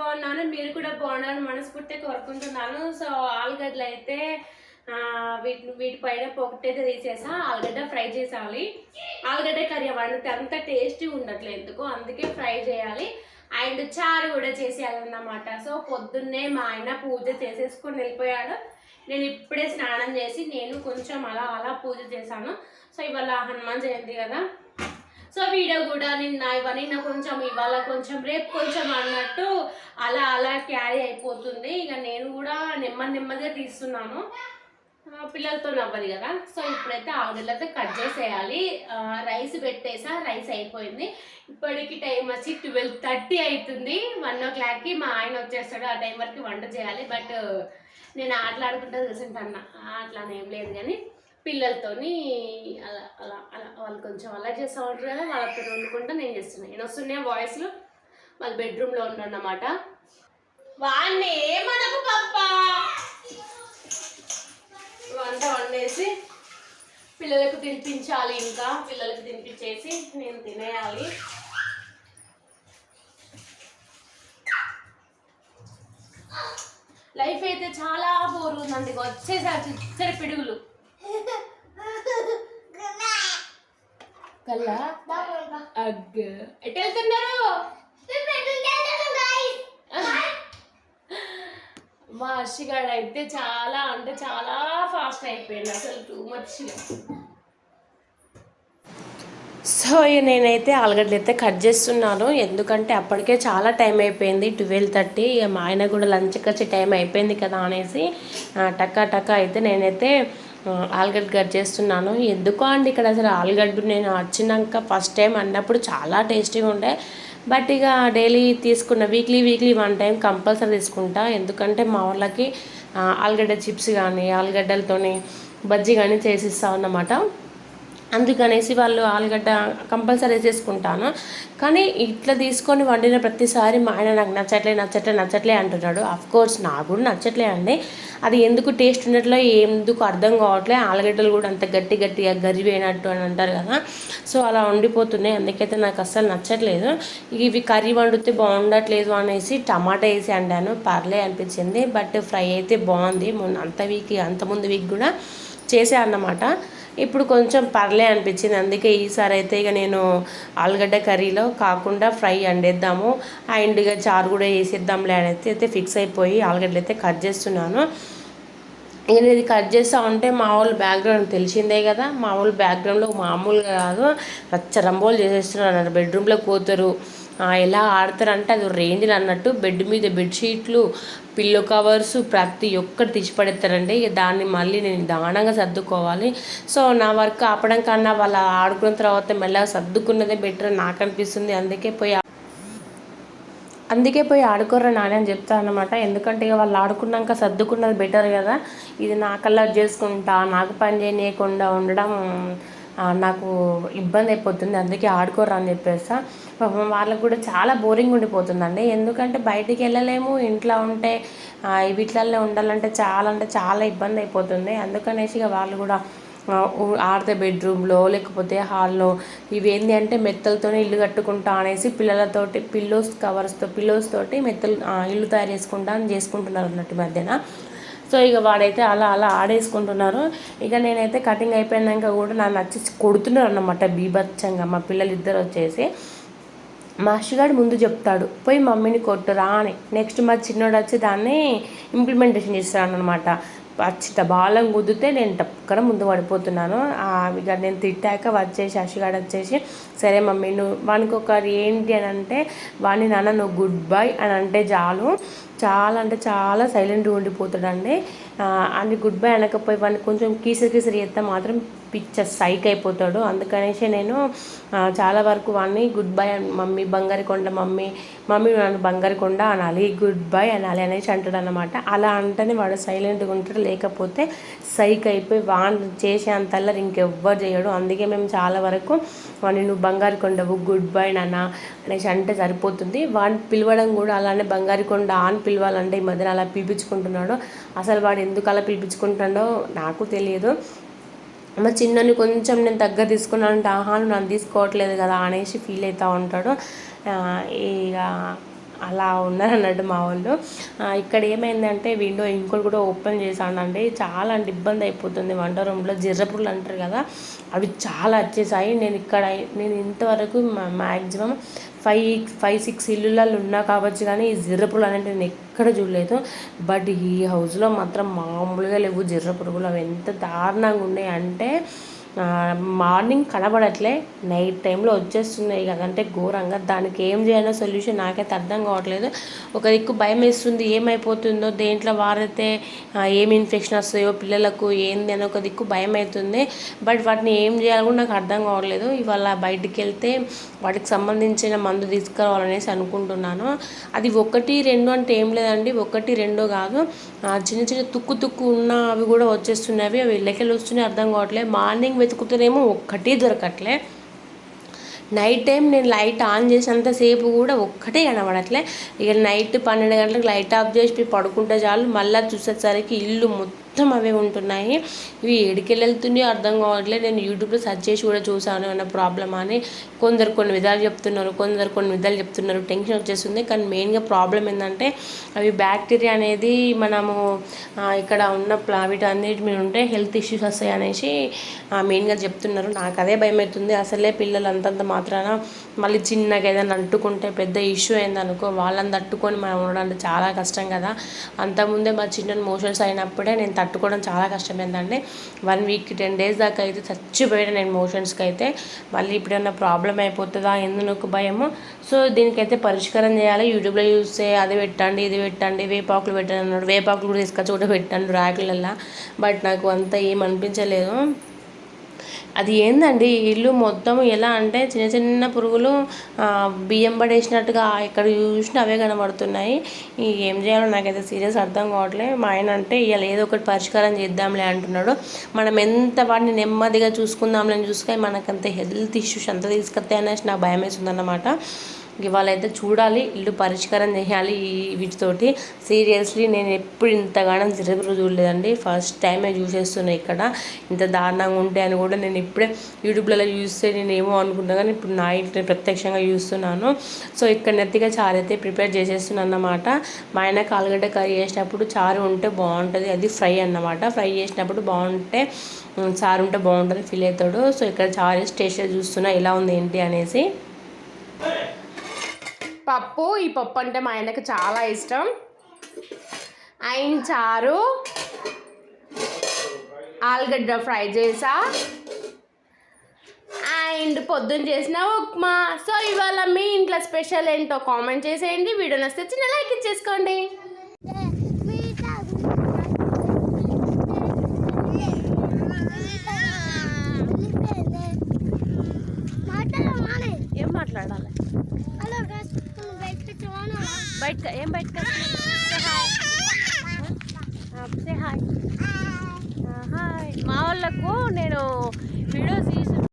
బాగున్నాను. మీరు కూడా బాగున్నారు మనస్ఫూర్తిగా కోరుకుంటున్నాను. సో ఆలుగడ్డలు అయితే వీటి వీటిపైన పొగటైతే తీసేసా. ఆలుగడ్డ ఫ్రై చేసాలి ఆలుగడ్డ కర్రీ వండితే అంత టేస్టీ ఉండట్లేదు ఎందుకు అందుకే ఫ్రై చేయాలి. అండ్ చారు కూడా చేసేయాలన్నమాట. సో పొద్దున్నే మా ఆయన పూజ చేసేసుకొని వెళ్ళిపోయాడు. నేను ఇప్పుడే స్నానం చేసి నేను కొంచెం అలా అలా పూజ చేశాను. సో ఇవాళ హనుమాన్ జయంతి కదా. సో వీడియో కూడా నిన్న ఇవన్నీ నా కొంచెం ఇవాళ కొంచెం రేపు కొంచెం అన్నట్టు అలా అలా క్యారీ అయిపోతుంది. ఇక నేను కూడా నెమ్మది నెమ్మదిగా తీస్తున్నాను. పిల్లలతో నవ్వదు కదా. సో ఇప్పుడైతే ఆవిడలతో కట్ చేసేయాలి. రైస్ పెట్టేసా రైస్ అయిపోయింది. ఇప్పటికి టైం వచ్చి ట్వెల్వ్ థర్టీ అవుతుంది. వన్ ఓ క్లాక్కి మా ఆయన వచ్చేస్తాడు. ఆ టైం వరకు వంట చేయాలి. బట్ నేను ఆటలాడుకుంటా కూర్చుంటాను అట్లా ఏం లేదు కానీ పిల్లలతోని అలా అలా అలా వాళ్ళు కొంచెం అలా చేస్తూ ఉంటారు కదా వాళ్ళతో వండుకుంటా నేను చేస్తున్నాను నేను వస్తున్నాయి వాయిస్లు వాళ్ళ బెడ్రూమ్లో ఉండన్నమాట వాడిని ఏమనకు పప్ప వంట వండేసి పిల్లలకు తినిపించాలి ఇంకా పిల్లలకు తినిపించేసి నేను తినేయాలి. లైఫ్ అయితే చాలా బోర్ ఉందండి. వచ్చేసరికి చిచ్చడి పిడుగులు. కల్లా ఎటు వెళ్తున్నారు? మా అర్షిగాడు అయితే చాలా అంటే చాలా ఫాస్ట్ అయిపోయింది అసలు టూ మచ్ సో ఇక నేనైతే ఆలుగడ్డలు అయితే కట్ చేస్తున్నాను. ఎందుకంటే అప్పటికే చాలా టైం అయిపోయింది ట్వెల్వ్ థర్టీ. ఇక మా ఆయన కూడా లంచ్కి వచ్చే టైం అయిపోయింది కదా అనేసి ఆ, టకా టకా అయితే నేనైతే ఆలుగడ్డ కట్ చేస్తున్నాను. ఎందుకో అండి ఇక్కడ అసలు ఆలుగడ్డ నేను వచ్చినాక ఫస్ట్ టైం అన్నప్పుడు చాలా టేస్టీగా ఉండే. బట్ ఇక డైలీ తీసుకున్న weekly weekly one time compulsory తీసుకుంటా. ఎందుకంటే మా వాళ్ళకి ఆలుగడ్డ చిప్స్ కానీ ఆలుగడ్డలతోని బజ్జీ కానీ చేసిస్తా అన్నమాట. అందుకనేసి వాళ్ళు ఆలుగడ్డ కంపల్సరీ చేసుకుంటాను. కానీ ఇట్లా తీసుకొని వండిన ప్రతిసారి మా ఆయన నాకు నచ్చట్లే నచ్చట్లే నచ్చట్లే అంటున్నాడు. అఫ్ కోర్స్ నాకు కూడా నచ్చట్లే అండి. అది ఎందుకు టేస్ట్ ఉన్నట్లో ఎందుకు అర్థం కావట్లే ఆలుగడ్డలు కూడా అంత గట్టి గట్టిగా గరిపోయినట్టు అని అంటారు కదా. సో అలా వండిపోతున్నాయి అందుకైతే నాకు అస్సలు నచ్చట్లేదు. ఇవి కర్రీ వండితే బాగుండట్లేదు అనేసి టమాటా వేసి వండాను. పర్లే అనిపించింది. బట్ ఫ్రై అయితే బాగుంది. మొన్న అంత వీక్ అంత ముందు వీక్ కూడా చేసా అన్నమాట. ఇప్పుడు కొంచెం పర్లే అనిపించింది. అందుకే ఈసారి అయితే ఇక నేను ఆలుగడ్డ కర్రీలో కాకుండా ఫ్రై వండేద్దాము. అండ్ ఇక చారు కూడా వేసేద్దాంలే అని అయితే అయితే ఫిక్స్ అయిపోయి ఆలుగడ్డలు అయితే కట్ చేస్తున్నాను. నేను ఇది కట్ చేస్తా ఉంటే మా వాళ్ళు బ్యాక్గ్రౌండ్ తెలిసిందే కదా. మా వాళ్ళు బ్యాక్గ్రౌండ్లో మామూలుగా కాదు. రచ్చ రంబోలు చేసేస్తున్నారు బెడ్రూమ్లో పోతారు ఎలా ఆడతారంటే అది రేంజ్లు అన్నట్టు. బెడ్ మీద బెడ్షీట్లు పిల్లో కవర్స్ ప్రతి ఒక్కటి తీసి పడేస్తారండి. ఇక దాన్ని మళ్ళీ నేను దానంగా సర్దుకోవాలి. సో నా వర్క్ ఆపడం కన్నా వాళ్ళ ఆడుకున్న తర్వాత మెల్లగా సర్దుకున్నదే బెటర్ నాకు అనిపిస్తుంది అందుకే పోయి అందుకే పోయి ఆడుకోర్రా నాని అని చెప్తాను అనమాట ఎందుకంటే ఇక వాళ్ళు ఆడుకున్నాక సర్దుకున్నది బెటర్ కదా. ఇది నా కలర్ చేసుకుంటా నాకు పని చేయనీయకుండా ఉండడం నాకు ఇబ్బంది అయిపోతుంది అందుకే ఆడుకోరు అని చెప్పేస్తా పాపం వాళ్ళకు కూడా చాలా బోరింగ్ ఉండిపోతుందండి. ఎందుకంటే బయటికి వెళ్ళలేము ఇంట్లో ఉంటే ఆ, వీటిలలో ఉండాలంటే చాలా అంటే చాలా ఇబ్బంది అయిపోతుంది అందుకనేసి ఇక వాళ్ళు కూడా ఆడితే బెడ్రూమ్లో లేకపోతే హాల్లో ఇవేంది అంటే మెత్తలతోనే ఇల్లు కట్టుకుంటా అనేసి పిల్లలతోటి పిల్లోస్ కవర్స్తో పిల్లోస్ తోటి మెత్తలు ఇల్లు తయారు చేసుకుంటా అని చేసుకుంటున్నారు అన్నట్టు మధ్యన. సో ఇక వాడైతే అలా అలా ఆడేసుకుంటున్నారు. ఇక నేనైతే కటింగ్ అయిపోయినాక కూడా నన్ను వచ్చి కొడుతున్నారు అన్నమాట బీభత్సంగా. మా పిల్లలు ఇద్దరు వచ్చేసి మా అశ్వగాడు ముందు చెప్తాడు పోయి మమ్మీని కొట్టురా అని నెక్స్ట్ మా చిన్నోడు వచ్చి దాన్ని ఇంప్లిమెంటేషన్ చేస్తాడు అనమాట వచ్చి బాలం కుదితే నేను టక్కన ముందు పడిపోతున్నాను. ఇక నేను తిట్టాక వచ్చేసి అశిగాడు వచ్చేసి సరే మమ్మీ నువ్వు వానికి ఒకరు ఏంటి అని అంటే వాడిని నాన్న నువ్వు గుడ్ బై అని అంటే చాలు. చాలా అంటే చాలా సైలెంట్గా ఉండిపోతాడండి. అని గుడ్ బై అనకపోయి వాడిని కొంచెం కీసరి కీసరి చేస్తే మాత్రం పిచ్చ సైక్ అయిపోతాడు. అందుకనేసి నేను చాలా వరకు వాడిని గుడ్ బై మమ్మీ బంగారికొండ మమ్మీ మమ్మీ నన్ను బంగారికొండ అనాలి గుడ్ బై అనాలి అనేసి అంటాడు అనమాట అలా అంటేనే వాడు సైలెంట్గా ఉంటాడు. లేకపోతే సైక్ అయిపోయి వాడిని చేసే అంత ఇంకెవ్వరు చేయడు. అందుకే మేము చాలా వరకు వాడిని నువ్వు బంగారు కొండవు గుడ్ బై నాన్న అనేసి అంటే సరిపోతుంది. వాడిని పిలవడం కూడా అలానే బంగారికొండ అని పిలవాలంటే ఈ మధ్యన అలా పిలిపించుకుంటున్నాడు. అసలు వాడు ఎందుకు అలా పిలిపించుకుంటాడో నాకు తెలియదు. మా చిన్నని కొంచెం నేను దగ్గర తీసుకున్నానంటే ఆహా నన్ను తీసుకోవట్లేదు కదా అనేసి ఫీల్ అవుతూ ఉంటాడు. ఇక అలా ఉన్నారు అన్నట్టు మా వాళ్ళు. ఇక్కడ ఏమైందంటే విండో ఇంకోటి కూడా ఓపెన్ చేశానండి. చాలా అంటే ఇబ్బంది అయిపోతుంది. వంట రూమ్లో జిర్రపురులు అంటారు కదా అవి చాలా వచ్చేసాయి నేను ఇక్కడ నేను ఇంతవరకు మ్యాక్సిమం ఫైవ్ ఫైవ్ సిక్స్ ఇల్లులలో ఉన్నా కావచ్చు కానీ ఈ జిర్ర పురుగులు అనేవి నేను ఎక్కడ చూడలేదు. బట్ ఈ హౌస్లో మాత్రం మామూలుగా లేవు జిర్ర పురుగులు అవి ఎంత దారుణంగా ఉన్నాయి అంటే మార్నింగ్ కనబడట్లే నైట్ టైంలో వచ్చేస్తున్నాయి కదంటే ఘోరంగా. దానికి ఏం చేయాలో సొల్యూషన్ నాకైతే అర్థం కావట్లేదు. ఒక దిక్కు భయం వేస్తుంది ఏమైపోతుందో దేంట్లో వారైతే ఏమి ఏం ఇన్ఫెక్షన్ వస్తాయో పిల్లలకు ఏంది అని ఒక దిక్కు భయం అవుతుంది. బట్ వాటిని ఏం చేయాలో కూడా నాకు అర్థం కావట్లేదు. ఇవాళ బయటికి వెళ్తే వాటికి సంబంధించిన మందు తీసుకురావాలనేసి అనుకుంటున్నాను. అది ఒకటి రెండు అంటే ఏం లేదండి. ఒకటి రెండో కాదు. చిన్న చిన్న తుక్కు తుక్కు ఉన్న అవి కూడా వచ్చేస్తున్నవి. అవి లెక్కలు వస్తున్నాయి అర్థం కావట్లేదు. మార్నింగ్ వెతుకుతూనేమో ఒక్కటి దొరకట్లే. నైట్ టైం నేను లైట్ ఆన్ చేసినంతసేపు కూడా ఒక్కటే కనబడట్లే. ఇక నైట్ పన్నెండు గంటలకు లైట్ ఆఫ్ చేసి పడుకుంటే చాలు. మళ్ళీ చూసేసరికి ఇల్లు మొత్తం మొత్తం అవే ఉంటున్నాయి. ఇవి ఏడికెళ్ళి వెళ్తున్నాయో అర్థం కావట్లేదు. నేను యూట్యూబ్లో సెర్చ్ చేసి కూడా చూసాను ఏమైనా ప్రాబ్లమ్ అని. కొందరు కొన్ని విధాలు చెప్తున్నారు కొందరు కొన్ని విధాలు చెప్తున్నారు. టెన్షన్ వచ్చేస్తుంది. కానీ మెయిన్గా ప్రాబ్లం ఏంటంటే అవి బ్యాక్టీరియా అనేది మనము ఇక్కడ ఉన్న వీటి అన్నిటి మీద ఉంటే హెల్త్ ఇష్యూస్ వస్తాయి అనేసి మెయిన్గా చెప్తున్నారు. నాకు అదే భయం అవుతుంది. అసలే పిల్లలు అంతంత మాత్రాన మళ్ళీ చిన్నగా ఏదైనా అంటుకుంటే పెద్ద ఇష్యూ అయిందనుకో వాళ్ళని తట్టుకొని మనం ఉండడం చాలా కష్టం కదా. అంతకుముందే మా చిన్న మోషన్స్ అయినప్పుడే నేను తట్టుకోవడం చాలా కష్టమైందండి. వన్ వీక్ టెన్ డేస్ దాకా అయితే చచ్చిపోయాను నేను మోషన్స్కి అయితే మళ్ళీ ఇప్పుడు ప్రాబ్లం అయిపోతుందా ఎందుకు భయము? సో దీనికైతే పరిష్కారం చేయాలి. యూట్యూబ్లో చూస్తే అది పెట్టండి ఇది పెట్టండి వేపాకులు పెట్టండి అన్నాడు. వేపాకులు కూడా తీసుకొచ్చి కూడా పెట్టండి ర్యాకులల్లో బట్ నాకు అంత ఏం అనిపించలేదు. అది ఏందండి? ఇల్లు మొత్తం ఎలా అంటే చిన్న చిన్న పురుగులు బియ్యం పడేసినట్టుగా ఎక్కడ చూసినా అవే కనబడుతున్నాయి. ఏం చేయాలో నాకైతే సీరియస్ అర్థం కావట్లేదు మా ఆయన అంటే ఇవాళ ఏదో ఒకటి పరిష్కారం చేద్దాంలే అంటున్నాడు. మనం ఎంత వాటిని నెమ్మదిగా చూసుకుందాంలే అని చూసుకొని మనకంత హెల్త్ ఇష్యూస్ అంత తీసుకొస్తాయి అనేసి నాకు భయం వేస్తుందన్నమాట ఇవాళ అయితే చూడాలి ఇల్లు పరిష్కారం చేయాలి ఈ వీటితోటి. సీరియస్లీ నేను ఎప్పుడు ఇంతగానం చిరపురు చూడలేదండి. ఫస్ట్ టైమే చూసేస్తున్నాను ఇక్కడ. ఇంత దారుణంగా ఉంటాయి అని కూడా నేను ఇప్పుడే యూట్యూబ్లలో చూస్తే నేను ఏమో అనుకున్నా కానీ ఇప్పుడు నా ఇంటిని ప్రత్యక్షంగా చూస్తున్నాను. సో ఇక్కడ నెత్తిగా చారు అయితే ప్రిపేర్ చేసేస్తున్నాను అన్నమాట. మా ఆయన కాలుగడ్డ కర్రీ చేసినప్పుడు చారు ఉంటే బాగుంటుంది. అది ఫ్రై అన్నమాట. ఫ్రై చేసినప్పుడు బాగుంటే చారు ఉంటే బాగుంటుంది ఫీల్ అవుతాడు. సో ఇక్కడ చారు టేస్ట్ చూస్తున్నా ఎలా ఉంది ఏంటి అనేసి. పప్పు ఈ పప్పు అంటే మా ఆయనకు చాలా ఇష్టం. ఆయన చారు ఆలుగడ్డ ఫ్రై చేసా. అండ్ పొద్దున్న చేసిన ఉప్మా. సో ఇవాళ మీ ఇంట్లో స్పెషల్ ఏంటో కామెంట్ చేసేయండి. వీడియో నచ్చితే చిన్న లైక్ ఇచ్చేసుకోండి ఏం మాట్లాడాలి బయట ఏం బయట హాయ్ హాయ్ మా వాళ్ళకు నేను వీడియోస్